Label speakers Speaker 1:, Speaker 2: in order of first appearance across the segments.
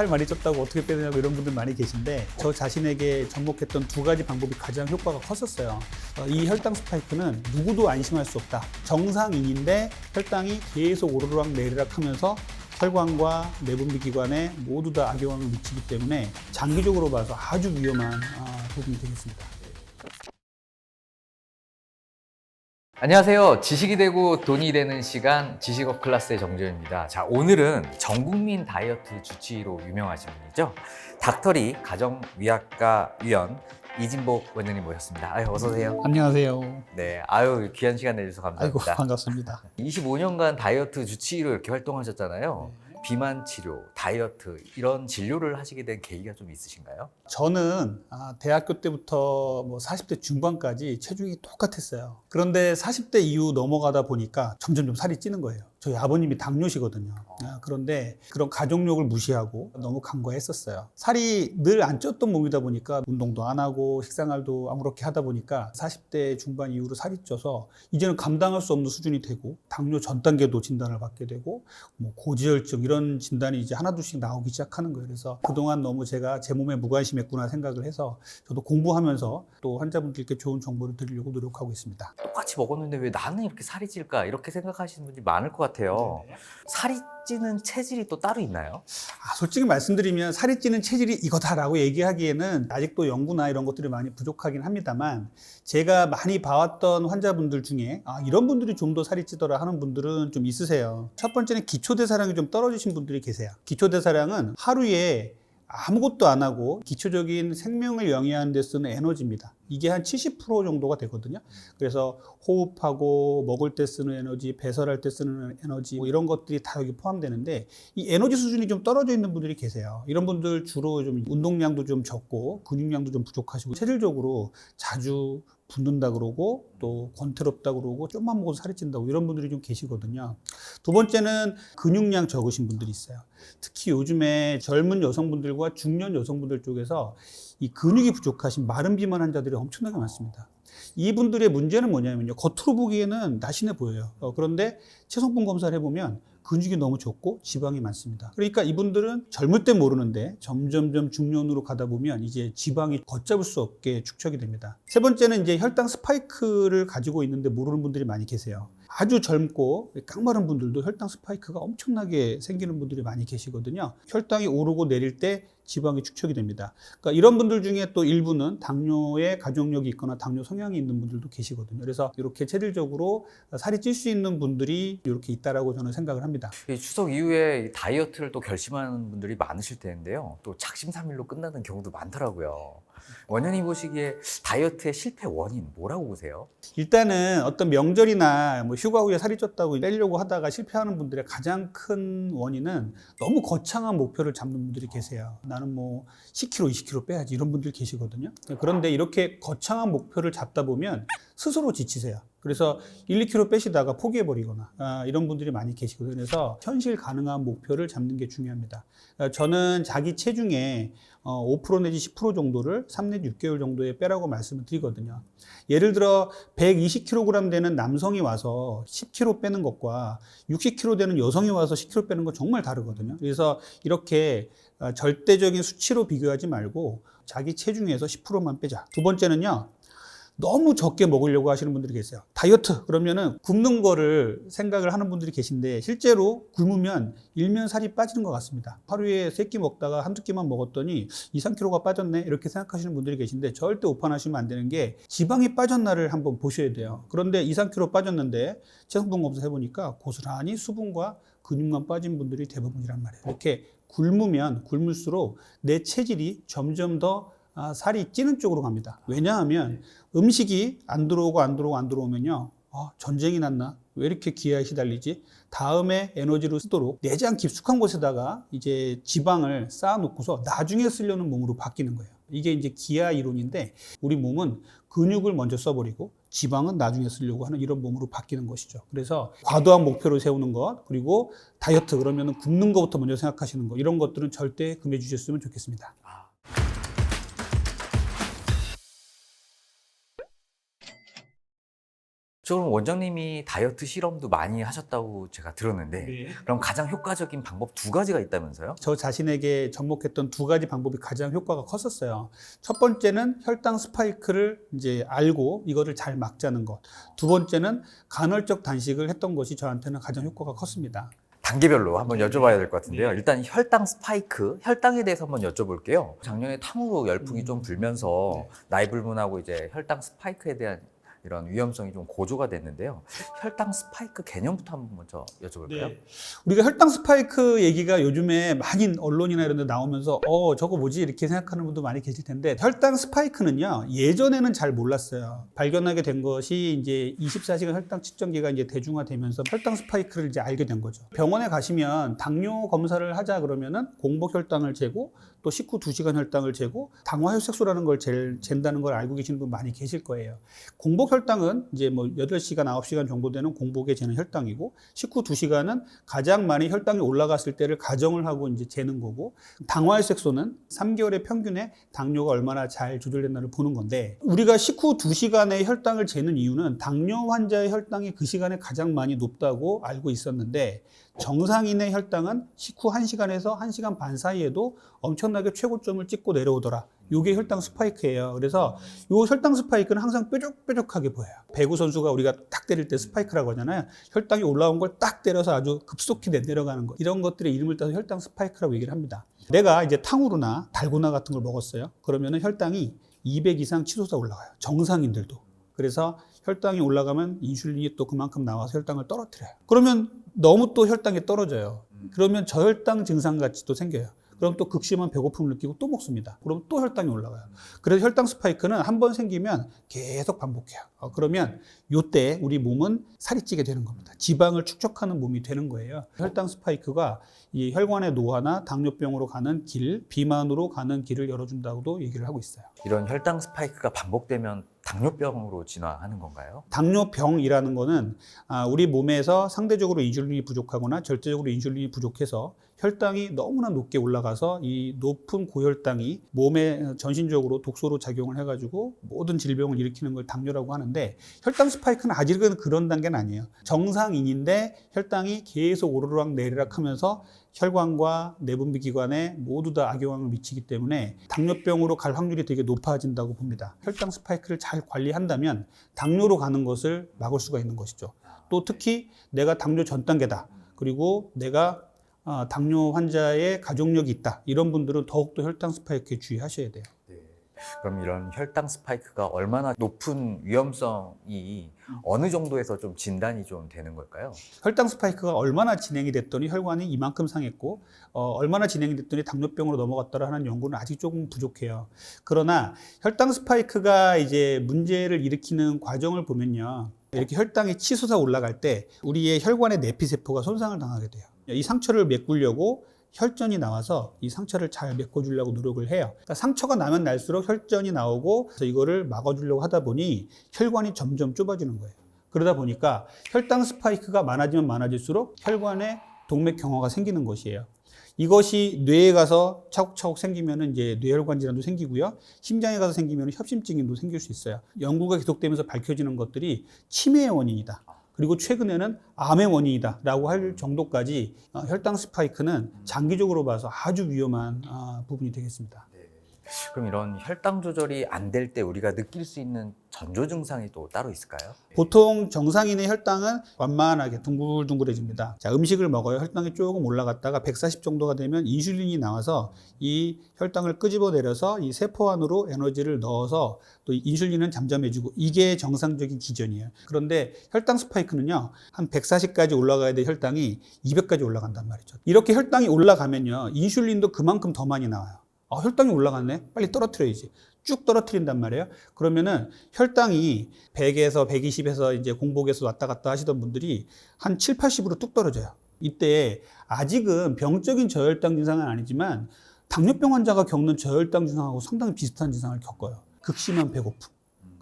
Speaker 1: 살 많이 쪘다고 어떻게 빼느냐고 이런 분들 많이 계신데 저 자신에게 접목했던 두 가지 방법이 가장 효과가 컸었어요. 어, 이 혈당 스파이크는 누구도 안심할 수 없다. 정상인인데 혈당이 계속 오르락 내리락 하면서 혈관과 내분비 기관에 모두 다 악영향을 미치기 때문에 장기적으로 봐서 아주 위험한 아, 부분이 되겠습니다.
Speaker 2: 안녕하세요. 지식이 되고 돈이 되는 시간 지식업 클래스의 정재현입니다. 자, 오늘은 전 국민 다이어트 주치의로 유명하신 분이죠. 닥터리 가정의학과 위원 이진복 원장님 모셨습니다. 아유, 어서 오세요.
Speaker 1: 안녕하세요.
Speaker 2: 네, 아유 귀한 시간 내주셔서
Speaker 1: 아이고
Speaker 2: 감사합니다.
Speaker 1: 반갑습니다.
Speaker 2: 25년간 다이어트 주치의로 이렇게 활동하셨잖아요.
Speaker 1: 네.
Speaker 2: 비만 치료, 다이어트 이런 진료를 하시게 된 계기가 좀 있으신가요?
Speaker 1: 저는 아, 대학교 때부터 뭐 40대 중반까지 체중이 똑같았어요. 그런데 40대 이후 넘어가다 보니까 점점 좀 살이 찌는 거예요. 저희 아버님이 당뇨시거든요. 아, 그런데 그런 가족력을 무시하고 너무 간과했었어요. 살이 늘 안 쪘던 몸이다 보니까 운동도 안 하고 식생활도 아무렇게 하다 보니까 40대 중반 이후로 살이 쪄서 이제는 감당할 수 없는 수준이 되고 당뇨 전 단계도 진단을 받게 되고 뭐 고지혈증 이런 진단이 이제 하나둘씩 나오기 시작하는 거예요. 그래서 그동안 너무 제가 제 몸에 무관심했구나 생각을 해서 저도 공부하면서 또 환자분들께 좋은 정보를 드리려고 노력하고 있습니다.
Speaker 2: 똑같이 먹었는데 왜 나는 이렇게 살이 찔까? 이렇게 생각하시는 분들이 많을 것 같아요. 살이 찌는 체질이 또 따로 있나요?
Speaker 1: 아, 솔직히 말씀드리면 살이 찌는 체질이 이거다라고 얘기하기에는 아직도 연구나 이런 것들이 많이 부족하긴 합니다만 제가 많이 봐왔던 환자분들 중에 아, 이런 분들이 좀 더 살이 찌더라 하는 분들은 좀 있으세요. 첫 번째는 기초대사량이 좀 떨어지신 분들이 계세요. 기초대사량은 하루에 아무것도 안 하고 기초적인 생명을 영위하는 데 쓰는 에너지입니다. 이게 한 70% 정도가 되거든요. 그래서 호흡하고 먹을 때 쓰는 에너지, 배설할 때 쓰는 에너지 뭐 이런 것들이 다 여기 포함되는데 이 에너지 수준이 좀 떨어져 있는 분들이 계세요. 이런 분들 주로 좀 운동량도 좀 적고 근육량도 좀 부족하시고 체질적으로 자주 붓는다 그러고 또 권태롭다 그러고 좀만 먹어도 살이 찐다고 이런 분들이 좀 계시거든요. 두 번째는 근육량 적으신 분들이 있어요. 특히 요즘에 젊은 여성분들과 중년 여성분들 쪽에서 이 근육이 부족하신 마른 비만 환자들이 엄청나게 많습니다. 이분들의 문제는 뭐냐면요. 겉으로 보기에는 날씬해 보여요. 어, 그런데 체성분 검사를 해보면 근육이 너무 적고 지방이 많습니다. 그러니까 이분들은 젊을 때 모르는데 점점점 중년으로 가다 보면 이제 지방이 걷잡을 수 없게 축적이 됩니다. 세 번째는 이제 혈당 스파이크를 가지고 있는데 모르는 분들이 많이 계세요. 아주 젊고 깡마른 분들도 혈당 스파이크가 엄청나게 생기는 분들이 많이 계시거든요. 혈당이 오르고 내릴 때 지방이 축적이 됩니다. 그러니까 이런 분들 중에 또 일부는 당뇨의 가족력이 있거나 당뇨 성향이 있는 분들도 계시거든요. 그래서 이렇게 체질적으로 살이 찔 수 있는 분들이 이렇게 있다라고 저는 생각을 합니다.
Speaker 2: 이 추석 이후에 이 다이어트를 또 결심하는 분들이 많으실 텐데요. 또 작심삼일로 끝나는 경우도 많더라고요. 원장님 보시기에 다이어트의 실패 원인 뭐라고 보세요?
Speaker 1: 일단은 어떤 명절이나 뭐 휴가 후에 살이 쪘다고 빼려고 하다가 실패하는 분들의 가장 큰 원인은 너무 거창한 목표를 잡는 분들이 계세요. 나는 뭐 10kg, 20kg 빼야지 이런 분들 계시거든요. 그런데 이렇게 거창한 목표를 잡다 보면 스스로 지치세요. 그래서 1, 2kg 빼시다가 포기해버리거나 아, 이런 분들이 많이 계시거든요. 그래서 현실 가능한 목표를 잡는 게 중요합니다. 아, 저는 자기 체중에 어, 5% 내지 10% 정도를 3 내지 6개월 정도에 빼라고 말씀을 드리거든요. 예를 들어 120kg 되는 남성이 와서 10kg 빼는 것과 60kg 되는 여성이 와서 10kg 빼는 건 정말 다르거든요. 그래서 이렇게 어, 절대적인 수치로 비교하지 말고 자기 체중에서 10%만 빼자. 두 번째는요. 너무 적게 먹으려고 하시는 분들이 계세요. 다이어트 그러면은 굶는 거를 생각을 하는 분들이 계신데 실제로 굶으면 일면 살이 빠지는 것 같습니다. 하루에 세 끼 먹다가 한두 끼만 먹었더니 2, 3kg가 빠졌네 이렇게 생각하시는 분들이 계신데 절대 오판하시면 안 되는 게 지방이 빠졌나를 한번 보셔야 돼요. 그런데 2, 3kg 빠졌는데 체성분 검사 해보니까 고스란히 수분과 근육만 빠진 분들이 대부분이란 말이에요. 이렇게 굶으면 굶을수록 내 체질이 점점 더 아, 살이 찌는 쪽으로 갑니다. 왜냐하면 음식이 안 들어오고 안 들어오고 안 들어오면요. 아, 전쟁이 났나? 왜 이렇게 기아에 시달리지? 다음에 에너지로 쓰도록 내장 깊숙한 곳에다가 이제 지방을 쌓아놓고서 나중에 쓰려는 몸으로 바뀌는 거예요. 이게 이제 기아 이론인데 우리 몸은 근육을 먼저 써버리고 지방은 나중에 쓰려고 하는 이런 몸으로 바뀌는 것이죠. 그래서 과도한 목표를 세우는 것 그리고 다이어트 그러면은 굶는 것부터 먼저 생각하시는 거 이런 것들은 절대 금해 주셨으면 좋겠습니다.
Speaker 2: 그럼 원장님이 다이어트 실험도 많이 하셨다고 제가 들었는데 그럼 가장 효과적인 방법 두 가지가 있다면서요?
Speaker 1: 저 자신에게 접목했던 두 가지 방법이 가장 효과가 컸었어요. 첫 번째는 혈당 스파이크를 이제 알고 이거를 잘 막자는 것. 두 번째는 간헐적 단식을 했던 것이 저한테는 가장 효과가 컸습니다.
Speaker 2: 단계별로 한번 여쭤봐야 될 것 같은데요. 일단 혈당 스파이크, 혈당에 대해서 한번 여쭤볼게요. 작년에 탕후루 열풍이 좀 불면서 나이 불문하고 이제 혈당 스파이크에 대한 이런 위험성이 좀 고조가 됐는데요. 혈당 스파이크 개념부터 한번 먼저 여쭤볼까요?
Speaker 1: 우리가 혈당 스파이크 얘기가 요즘에 많이 언론이나 이런 데 나오면서 어 저거 뭐지? 이렇게 생각하는 분도 많이 계실 텐데 혈당 스파이크는요 예전에는 잘 몰랐어요. 발견하게 된 것이 이제 24시간 혈당 측정기가 이제 대중화되면서 혈당 스파이크를 이제 알게 된 거죠. 병원에 가시면 당뇨 검사를 하자 그러면은 공복 혈당을 재고 또 식후 2시간 혈당을 재고 당화 혈색소라는 걸 잴, 잰다는 걸 알고 계시는 분 많이 계실 거예요. 공복 혈당은 이제 뭐 8시간, 9시간 정도 되는 공복에 재는 혈당이고 식후 2시간은 가장 많이 혈당이 올라갔을 때를 가정을 하고 이제 재는 거고 당화혈 색소는 3개월의 평균에 당뇨가 얼마나 잘 조절됐나를 보는 건데 우리가 식후 2시간에 혈당을 재는 이유는 당뇨 환자의 혈당이 그 시간에 가장 많이 높다고 알고 있었는데 정상인의 혈당은 식후 1시간에서 1시간 반 사이에도 엄청나게 최고점을 찍고 내려오더라. 요게 혈당 스파이크예요. 그래서 요 혈당 스파이크는 항상 뾰족뾰족하게 보여요. 배구 선수가 우리가 딱 때릴 때 스파이크라고 하잖아요. 혈당이 올라온 걸 딱 때려서 아주 급속히 내려가는 거. 이런 것들의 이름을 따서 혈당 스파이크라고 얘기를 합니다. 내가 이제 탕후루나 달고나 같은 걸 먹었어요. 그러면은 혈당이 200 이상 치솟아 올라가요. 정상인들도. 그래서 혈당이 올라가면 인슐린이 또 그만큼 나와서 혈당을 떨어뜨려요. 그러면 너무 또 혈당이 떨어져요. 그러면 저혈당 증상 같이 또 생겨요. 그럼 또 극심한 배고픔을 느끼고 또 먹습니다. 그럼 또 혈당이 올라가요. 그래서 혈당 스파이크는 한 번 생기면 계속 반복해요. 어, 그러면 요때 우리 몸은 살이 찌게 되는 겁니다. 지방을 축적하는 몸이 되는 거예요. 혈당 스파이크가 이 혈관의 노화나 당뇨병으로 가는 길, 비만으로 가는 길을 열어준다고도 얘기를 하고 있어요.
Speaker 2: 이런 혈당 스파이크가 반복되면 당뇨병으로 진화하는 건가요?
Speaker 1: 당뇨병이라는 거는 아, 우리 몸에서 상대적으로 인슐린이 부족하거나 절대적으로 인슐린이 부족해서 혈당이 너무나 높게 올라가서 이 높은 고혈당이 몸에 전신적으로 독소로 작용을 해가지고 모든 질병을 일으키는 걸 당뇨라고 하는데 혈당 스파이크는 아직은 그런 단계는 아니에요. 정상인인데 혈당이 계속 오르락 내리락 하면서 혈관과 내분비 기관에 모두 다 악영향을 미치기 때문에 당뇨병으로 갈 확률이 되게 높아진다고 봅니다. 혈당 스파이크를 잘 관리한다면 당뇨로 가는 것을 막을 수가 있는 것이죠. 또 특히 내가 당뇨 전 단계다. 그리고 내가 아, 당뇨 환자의 가족력이 있다. 이런 분들은 더욱더 혈당 스파이크에 주의하셔야 돼요.
Speaker 2: 그럼 이런 혈당 스파이크가 얼마나 높은 위험성이 어느 정도에서 좀 진단이 좀 되는 걸까요?
Speaker 1: 혈당 스파이크가 얼마나 진행이 됐더니 혈관이 이만큼 상했고 어, 얼마나 진행이 됐더니 당뇨병으로 넘어갔더라 하는 연구는 아직 조금 부족해요. 그러나 혈당 스파이크가 이제 문제를 일으키는 과정을 보면요. 이렇게 혈당이 치솟아 올라갈 때 우리의 혈관의 내피세포가 손상을 당하게 돼요. 이 상처를 메꾸려고 혈전이 나와서 이 상처를 잘 메꿔주려고 노력을 해요. 그러니까 상처가 나면 날수록 혈전이 나오고 그래서 이거를 막아주려고 하다 보니 혈관이 점점 좁아지는 거예요. 그러다 보니까 혈당 스파이크가 많아지면 많아질수록 혈관에 동맥 경화가 생기는 것이에요. 이것이 뇌에 가서 차곡차곡 생기면은 이제 뇌혈관 질환도 생기고요. 심장에 가서 생기면 협심증도 생길 수 있어요. 연구가 계속되면서 밝혀지는 것들이 치매의 원인이다. 그리고 최근에는 암의 원인이다라고 할 정도까지 어, 혈당 스파이크는 장기적으로 봐서 아주 위험한 아, 부분이 되겠습니다.
Speaker 2: 그럼 이런 혈당 조절이 안 될 때 우리가 느낄 수 있는 전조 증상이 또 따로 있을까요?
Speaker 1: 보통 정상인의 혈당은 완만하게 둥글둥글해집니다. 자, 음식을 먹어요. 혈당이 조금 올라갔다가 140 정도가 되면 인슐린이 나와서 이 혈당을 끄집어 내려서 이 세포 안으로 에너지를 넣어서 또 인슐린은 잠잠해지고 이게 정상적인 기전이에요. 그런데 혈당 스파이크는요. 한 140까지 올라가야 될 혈당이 200까지 올라간단 말이죠. 이렇게 혈당이 올라가면요. 인슐린도 그만큼 더 많이 나와요. 아, 혈당이 올라갔네? 빨리 떨어뜨려야지. 쭉 떨어뜨린단 말이에요. 그러면은 혈당이 100에서 120에서 이제 공복에서 왔다 갔다 하시던 분들이 한 7, 80으로 뚝 떨어져요. 이때 아직은 병적인 저혈당 증상은 아니지만 당뇨병 환자가 겪는 저혈당 증상하고 상당히 비슷한 증상을 겪어요. 극심한 배고픔,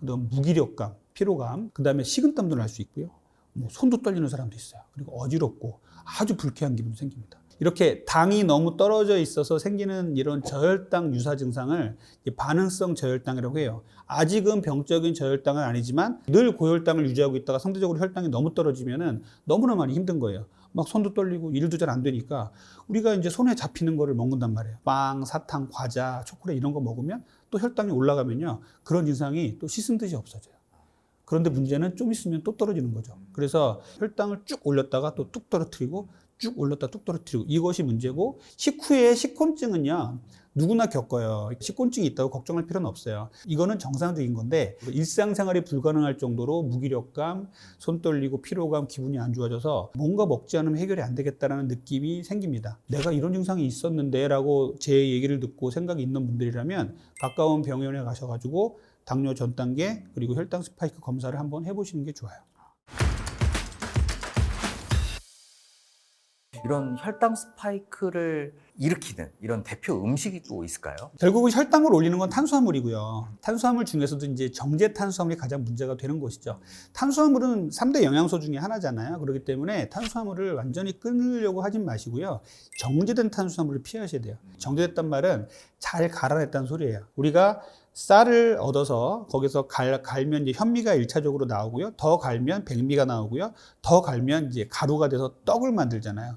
Speaker 1: 그다음 무기력감, 피로감, 그다음에 식은땀도 날 수 있고요. 뭐 손도 떨리는 사람도 있어요. 그리고 어지럽고 아주 불쾌한 기분도 생깁니다. 이렇게 당이 너무 떨어져 있어서 생기는 이런 저혈당 유사 증상을 이 반응성 저혈당이라고 해요. 아직은 병적인 저혈당은 아니지만 늘 고혈당을 유지하고 있다가 상대적으로 혈당이 너무 떨어지면은 너무나 많이 힘든 거예요. 막 손도 떨리고 일도 잘 안 되니까 우리가 이제 손에 잡히는 거를 먹는단 말이에요. 빵, 사탕, 과자, 초콜릿 이런 거 먹으면 또 혈당이 올라가면요. 그런 증상이 또 씻은 듯이 없어져요. 그런데 문제는 좀 있으면 또 떨어지는 거죠. 그래서 혈당을 쭉 올렸다가 또 뚝 떨어뜨리고 쭉 올렸다 뚝 떨어뜨리고 이것이 문제고 식후에 식곤증은요. 누구나 겪어요. 식곤증이 있다고 걱정할 필요는 없어요. 이거는 정상적인 건데 일상생활이 불가능할 정도로 무기력감, 손 떨리고 피로감, 기분이 안 좋아져서 뭔가 먹지 않으면 해결이 안 되겠다라는 느낌이 생깁니다. 내가 이런 증상이 있었는데 라고 제 얘기를 듣고 생각이 있는 분들이라면 가까운 병원에 가셔가지고 당뇨 전 단계 그리고 혈당 스파이크 검사를 한번 해보시는 게 좋아요.
Speaker 2: 이런 혈당 스파이크를 일으키는 이런 대표 음식이 또 있을까요?
Speaker 1: 결국은 혈당을 올리는 건 탄수화물이고요. 탄수화물 중에서도 이제 정제 탄수화물이 가장 문제가 되는 것이죠. 탄수화물은 3대 영양소 중에 하나잖아요. 그렇기 때문에 탄수화물을 완전히 끊으려고 하진 마시고요. 정제된 탄수화물을 피하셔야 돼요. 정제됐단 말은 잘 갈아냈다는 소리예요. 우리가 쌀을 얻어서 거기서 갈, 갈면 이제 현미가 일차적으로 나오고요. 더 갈면 백미가 나오고요. 더 갈면 이제 가루가 돼서 떡을 만들잖아요.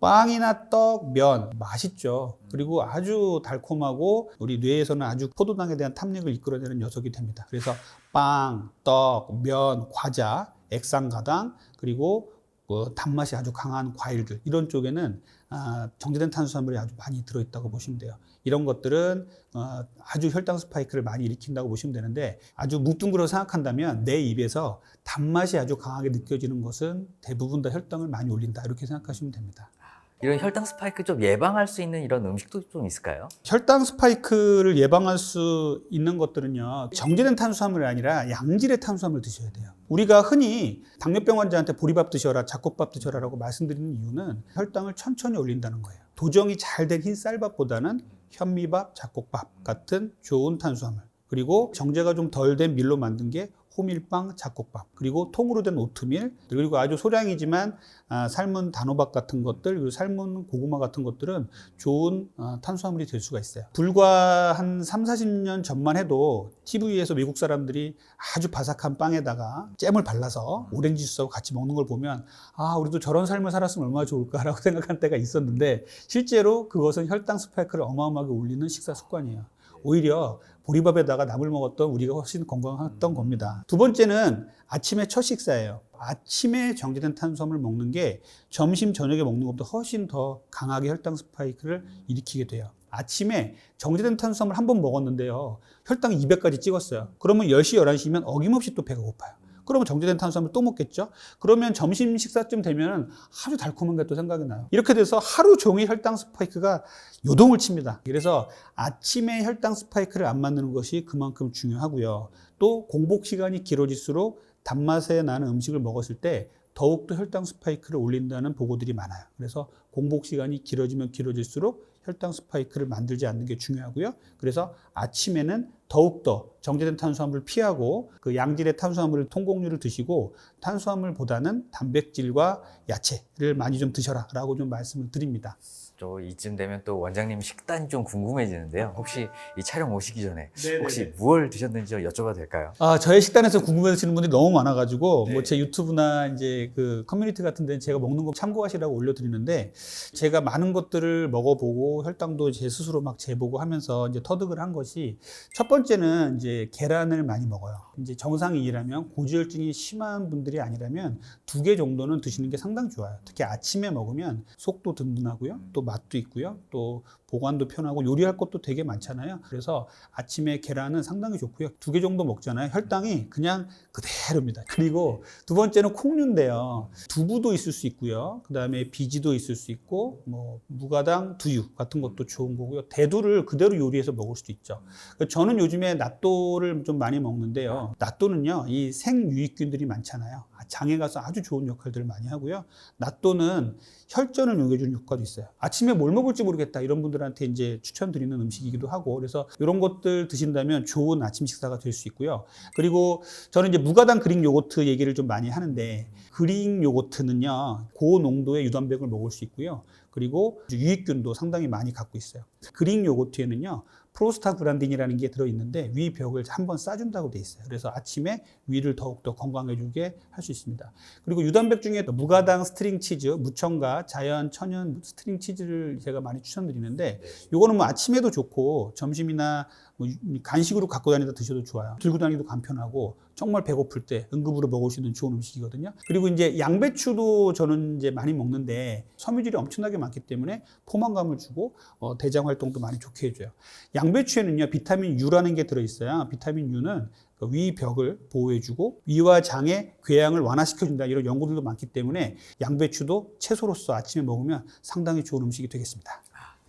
Speaker 1: 빵이나 떡, 면 맛있죠. 그리고 아주 달콤하고 우리 뇌에서는 아주 포도당에 대한 탐닉을 이끌어내는 녀석이 됩니다. 그래서 빵, 떡, 면, 과자, 액상가당 그리고 뭐 단맛이 아주 강한 과일들 이런 쪽에는 아, 정제된 탄수화물이 아주 많이 들어있다고 보시면 돼요. 이런 것들은 어, 아주 혈당 스파이크를 많이 일으킨다고 보시면 되는데 아주 뭉뚱그려 생각한다면 내 입에서 단맛이 아주 강하게 느껴지는 것은 대부분 다 혈당을 많이 올린다 이렇게 생각하시면 됩니다.
Speaker 2: 이런 혈당 스파이크 좀 예방할 수 있는 이런 음식도 좀 있을까요?
Speaker 1: 혈당 스파이크를 예방할 수 있는 것들은요 정제된 탄수화물이 아니라 양질의 탄수화물 드셔야 돼요 우리가 흔히 당뇨병 환자한테 보리밥 드셔라 잡곡밥 드셔라라고 말씀드리는 이유는 혈당을 천천히 올린다는 거예요 도정이 잘 된 흰 쌀밥보다는 현미밥, 잡곡밥 같은 좋은 탄수화물 그리고 정제가 좀 덜 된 밀로 만든 게 호밀빵, 잡곡밥, 그리고 통으로 된 오트밀, 그리고 아주 소량이지만 아, 삶은 단호박 같은 것들, 그리고 삶은 고구마 같은 것들은 좋은 어, 탄수화물이 될 수가 있어요. 불과 한 3, 40년 전만 해도 TV에서 미국 사람들이 아주 바삭한 빵에다가 잼을 발라서 오렌지 주스하고 같이 먹는 걸 보면 아, 우리도 저런 삶을 살았으면 얼마나 좋을까라고 생각한 때가 있었는데 실제로 그것은 혈당 스파이크를 어마어마하게 올리는 식사 습관이에요. 오히려 보리밥에다가 나물 먹었던 우리가 훨씬 건강했던 겁니다. 두 번째는 아침에 첫 식사예요. 아침에 정제된 탄수화물 먹는 게 점심 저녁에 먹는 것보다 훨씬 더 강하게 혈당 스파이크를 일으키게 돼요. 아침에 정제된 탄수화물 한 번 먹었는데요. 혈당이 200까지 찍었어요. 그러면 10시, 11시면 어김없이 또 배가 고파요. 그러면 정제된 탄수화물 또 먹겠죠? 그러면 점심 식사쯤 되면 아주 달콤한 게 또 생각이 나요. 이렇게 돼서 하루 종일 혈당 스파이크가 요동을 칩니다. 그래서 아침에 혈당 스파이크를 안 만드는 것이 그만큼 중요하고요. 또 공복 시간이 길어질수록 단맛에 나는 음식을 먹었을 때 더욱더 혈당 스파이크를 올린다는 보고들이 많아요. 그래서 공복 시간이 길어지면 길어질수록 혈당 스파이크를 만들지 않는 게 중요하고요. 그래서 아침에는 더욱더 정제된 탄수화물을 피하고 그 양질의 탄수화물 통곡류를 드시고 탄수화물보다는 단백질과 야채를 많이 좀 드셔라라고 좀 말씀을 드립니다.
Speaker 2: 저 이쯤 되면 또 원장님 식단이 좀 궁금해지는데요. 혹시 이 촬영 오시기 전에 혹시 무얼 드셨는지 여쭤봐도 될까요?
Speaker 1: 아, 저의 식단에서 궁금해하시는 분들이 너무 많아가지고,
Speaker 2: 네.
Speaker 1: 뭐제 유튜브나 이제 그 커뮤니티 같은 데는 제가 먹는 거 참고하시라고 올려드리는데, 제가 많은 것들을 먹어보고, 혈당도 제 스스로 막 재보고 하면서 이제 터득을 한 것이, 첫 번째 는 이제 계란을 많이 먹어요. 이제 정상인이라면 고지혈증이 심한 분들이 아니라면 두 개 정도는 드시는 게 상당히 좋아요. 특히 아침에 먹으면 속도 든든하고요. 또 맛도 있고요. 또 보관도 편하고 요리할 것도 되게 많잖아요. 그래서 아침에 계란은 상당히 좋고요. 두 개 정도 먹잖아요. 혈당이 그냥 그대로입니다. 그리고 두 번째는 콩류인데요. 두부도 있을 수 있고요. 그 다음에 비지도 있을 수 있고, 뭐 무가당 두유 같은 것도 좋은 거고요. 대두를 그대로 요리해서 먹을 수도 있죠. 저는 요즘에 낫또를 좀 많이 먹는데요. 낫또는요, 이 생유익균들이 많잖아요. 장에 가서 아주 좋은 역할들을 많이 하고요. 낫또는 혈전을 녹여주는 효과도 있어요. 아침에 뭘 먹을지 모르겠다 이런 분들 분들한테 이제 추천드리는 음식이기도 하고 그래서 이런 것들 드신다면 좋은 아침 식사가 될 수 있고요. 그리고 저는 이제 무가당 그릭 요거트 얘기를 좀 많이 하는데 그릭 요거트는요 고농도의 유단백을 먹을 수 있고요. 그리고 유익균도 상당히 많이 갖고 있어요. 그릭 요거트에는요 프로스타그란딘이라는 게 들어있는데 위 벽을 한번 싸준다고 돼 있어요. 그래서 아침에 위를 더욱더 건강해지게 할 수 있습니다. 그리고 유단백 중에 또 무가당 스트링 치즈, 무첨가, 자연, 천연 스트링 치즈를 제가 많이 추천드리는데 요거는 뭐 아침에도 좋고 점심이나 뭐 간식으로 갖고 다니다 드셔도 좋아요. 들고 다니기도 간편하고 정말 배고플 때 응급으로 먹을 수 있는 좋은 음식이거든요. 그리고 이제 양배추도 저는 이제 많이 먹는데 섬유질이 엄청나게 많기 때문에 포만감을 주고 어, 대장 활동도 많이 좋게 해줘요. 양배추에는요 비타민 U라는 게 들어있어요. 비타민 U는 그위 벽을 보호해주고 위와 장의 궤양을 완화시켜준다 이런 연구들도 많기 때문에 양배추도 채소로서 아침에 먹으면 상당히 좋은 음식이 되겠습니다.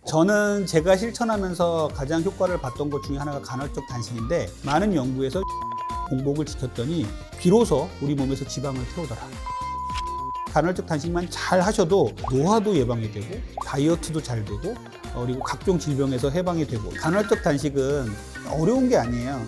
Speaker 1: 저는 제가 실천하면서 가장 효과를 봤던 것 중에 하나가 간헐적 단식인데 많은 연구에서 공복을 지켰더니 비로소 우리 몸에서 지방을 태우더라. 간헐적 단식만 잘 하셔도 노화도 예방이 되고 다이어트도 잘 되고 어, 그리고 각종 질병에서 해방이 되고 간헐적 단식은 어려운 게 아니에요.